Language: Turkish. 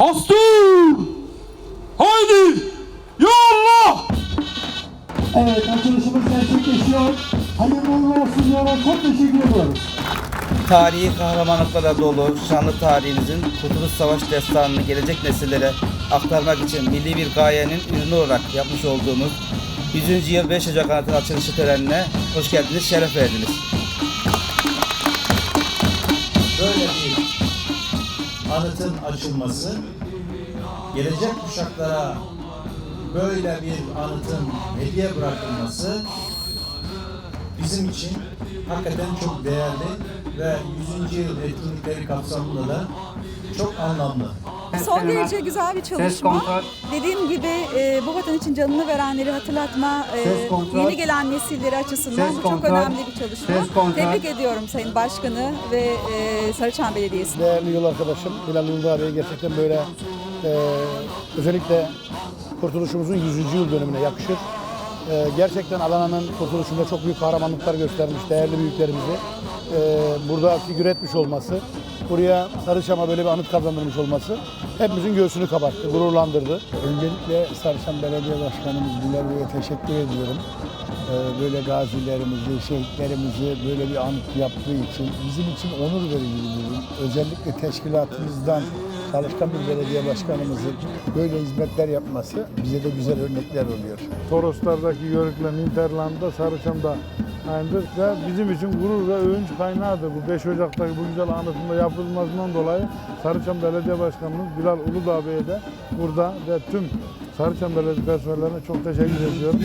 Hastır! Haydi! Ya Allah! Evet açılışımız gerçekleşiyor. Hayırlı uğurlu olsun diyorlar. Çok teşekkür ediyoruz. Tarihi kahramanlıklara dolu şanlı tarihimizin Kurtuluş Savaş destanını gelecek nesillere aktarmak için milli bir gayenin ürünü olarak yapmış olduğumuz 100. yıl 5 Ocak Anıtı açılışı törenine hoş geldiniz, şeref verdiniz. Anıtın açılması, gelecek kuşaklara böyle bir anıtın hediye bırakılması bizim için hakikaten çok değerli ve 100. yıl etkinlikleri kapsamında da çok anlamlı. Son derece güzel bir çalışma. Dediğim gibi e, bu vatan için canını verenleri hatırlatma, e, yeni gelen nesilleri açısından bu çok önemli bir çalışma. Tebrik ediyorum Sayın Başkanı ve e, Sarıçam Belediyesi. Değerli yol arkadaşım Bilal Uludağ Bey gerçekten böyle e, özellikle kurtuluşumuzun 100. yıl dönümüne yakışır. E, gerçekten Adana'nın kurtuluşunda çok büyük kahramanlıklar göstermiş değerli büyüklerimizi e, burada figür etmiş olması, buraya Sarıçam'a böyle bir anıt kazandırmış olması hepimizin göğsünü kabarttı, gururlandırdı. Öncelikle Sarıçam Belediye Başkanımız Bilal Bey'e teşekkür ediyorum. Ee, Böyle gazilerimizi, şehitlerimizi böyle bir anıt yaptığı için bizim için onur verici bir. Özellikle teşkilatımızdan çalışkan bir belediye başkanımızın böyle hizmetler yapması bize de güzel örnekler oluyor. Toroslardaki Yörükler, Hinterland'da, Sarıçam'da aynıdır ve bizim için gurur ve övünç kaynağıdır. Bu 5 Ocak'taki bu güzel anıtında yapılmasından dolayı Sarıçam Belediye Başkanımız Bilal Uludağ Bey'e de burada ve tüm Sarıçam Belediye personellerine çok teşekkür ediyorum.